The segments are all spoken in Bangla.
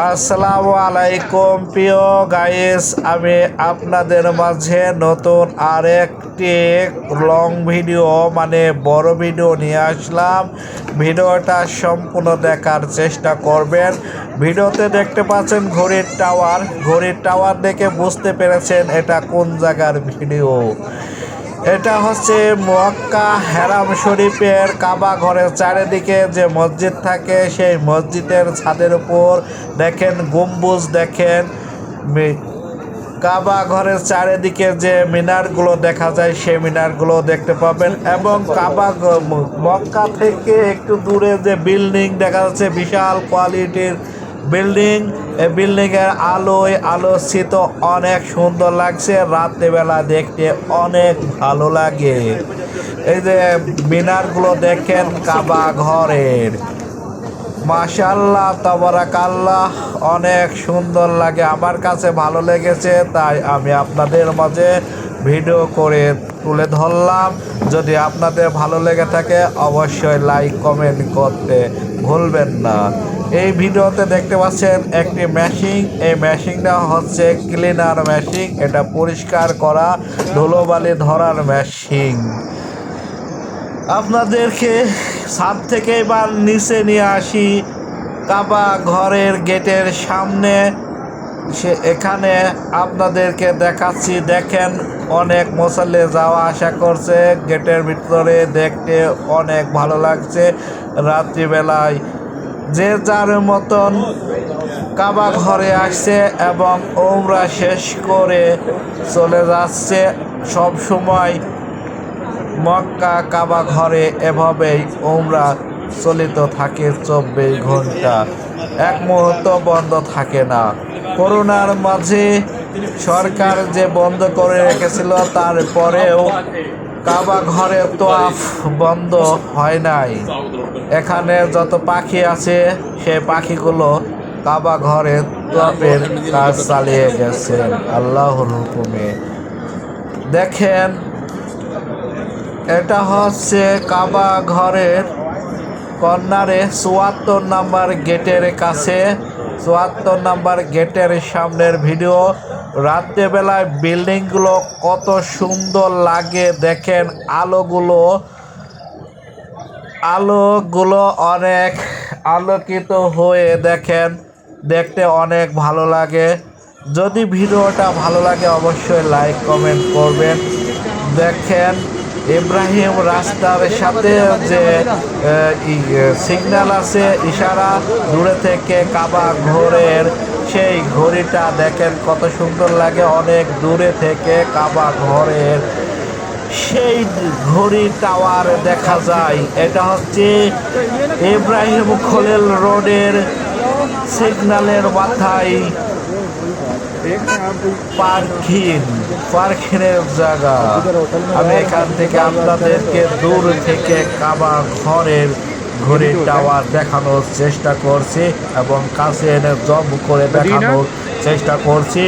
আসসালামু আলাইকুম প্রিয় গাইস, আমি আপনাদের মাঝে নতুন আরেকটি লং ভিডিও মানে বড় ভিডিও নিয়ে আসলাম। ভিডিওটা সম্পূর্ণ দেখার চেষ্টা করবেন। ভিডিওতে দেখতে পাচ্ছেন ঘড়ির টাওয়ার। ঘড়ির টাওয়ার দেখে বুঝতে পেরেছেন এটা কোন জায়গার ভিডিও। এটা হচ্ছে মক্কা হেরাম শরীফের কাবা ঘরের চারিদিকে যে মসজিদ থাকে, সেই মসজিদের ছাদের উপর দেখেন গম্বুজ দেখেন। কাবা ঘরের চারিদিকে যে মিনারগুলো দেখা যায়, সেই মিনারগুলো দেখতে পাবেন এবং কাবা মক্কা থেকে একটু দূরে যে বিল্ডিং দেখা যাচ্ছে, বিশাল কোয়ালিটির বিল্ডিং এই বিল্ডিং এর আলোয় আলোচিত, অনেক সুন্দর লাগছে, রাত্রেবেলা দেখতে অনেক ভালো লাগে। এই যে মিনারগুলো দেখেন, কাবা ঘরের। মাশাল্লাহ তবরাকাল্লাহ, অনেক সুন্দর লাগে। আমার কাছে ভালো লেগেছে, তাই আমি আপনাদের মাঝে ভিডিও করে তুলে ধরলাম। যদি আপনাদের ভালো লেগে থাকে, অবশ্যই লাইক কমেন্ট করতে ভুলবেন না। এই ভিডিওতে দেখতে পাচ্ছেন একটি মেশিন এই মেশিনটা হচ্ছে ক্লিনার মেশিন এটা পরিষ্কার করা, ধুলোবালি ধরার মেশিন আপনাদেরকে ছাদ থেকে এবার নিচে নিয়ে আসি। কাবা ঘরের গেটের সামনে। সে এখানে আপনাদেরকে দেখাচ্ছি। দেখেন অনেক মশালে যাওয়া আসা করছে। গেটের ভিতরে দেখতে অনেক ভালো লাগছে। রাত্রিবেলায় যে যার মতন কাবা ঘরে আসছে এবং ওমরা শেষ করে চলে যাচ্ছে, সব সময় মক্কা কাবা ঘরে এভাবেই ওমরা চলিত থাকে চব্বিশ ঘণ্টা। এক মুহূর্ত বন্ধ থাকে না। করোনার মাঝে সরকার যে বন্ধ করে রেখেছিল তারপরেও কাবা ঘরে তোয়াফ বন্ধ হয় নাই। এখানে যত পাখি আছে, সে পাখিগুলো কাবা ঘরে তোয়াফের কাজ চালিয়ে গেছেন আল্লাহর হুকুমে। দেখেন, এটা হচ্ছে কাবা ঘরের কর্নারে চুয়াত্তর নাম্বার গেটের কাছে চুয়াত্তর নাম্বার গেটের সামনের ভিডিও। রাত্রেবেলায় বিল্ডিংগুলো কত সুন্দর লাগে দেখেন, আলোগুলো। আলোগুলো অনেক আলোকিত হয়ে দেখেন, দেখতে অনেক ভালো লাগে। যদি ভিডিওটা ভালো লাগে, অবশ্যই লাইক কমেন্ট করবেন। দেখেন ইব্রাহিম রাস্তার সাথে যে সিগন্যাল আছে, ইশারা দূরে থেকে কাবা ঘোরের সেই ঘড়িটা দেখেন কত সুন্দর লাগে। অনেক দূরে থেকে কাবা ঘরের সেই ঘড়ি টাওয়ার দেখা যায়। এটা হচ্ছে ইব্রাহিম খোলেল রোডের সিগন্যালের মাথায় পার্কিং পার্কিংয়ের জায়গা। আমি এখান থেকে আপনাদেরকে দূর থেকে কাবা ঘরের ঘড়ির টাওয়ার দেখানোর চেষ্টা করছি এবং কাছে এনে জব করে দেখানোর চেষ্টা করছি।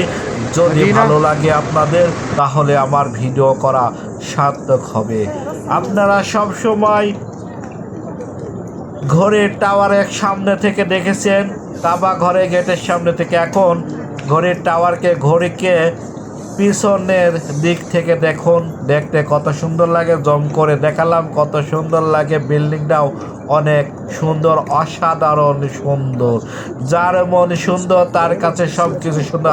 যদি ভালো লাগে আপনাদের তাহলে আমার ভিডিও করা সার্থক হবে। আপনারা সব সময় ঘরের টাওয়ারের সামনে থেকে দেখেছেন কাবা ঘরে গেটের সামনে থেকে। এখন ঘড়ির টাওয়ারকে ঘড়িকে পিছনের দিক থেকে দেখুন। দেখতে কত সুন্দর লাগে, জম করে দেখালাম কত সুন্দর লাগে। বিল্ডিংটাও অনেক সুন্দর, অসাধারণ সুন্দর। যার মন সুন্দর, তার কাছে সব কিছু সুন্দর।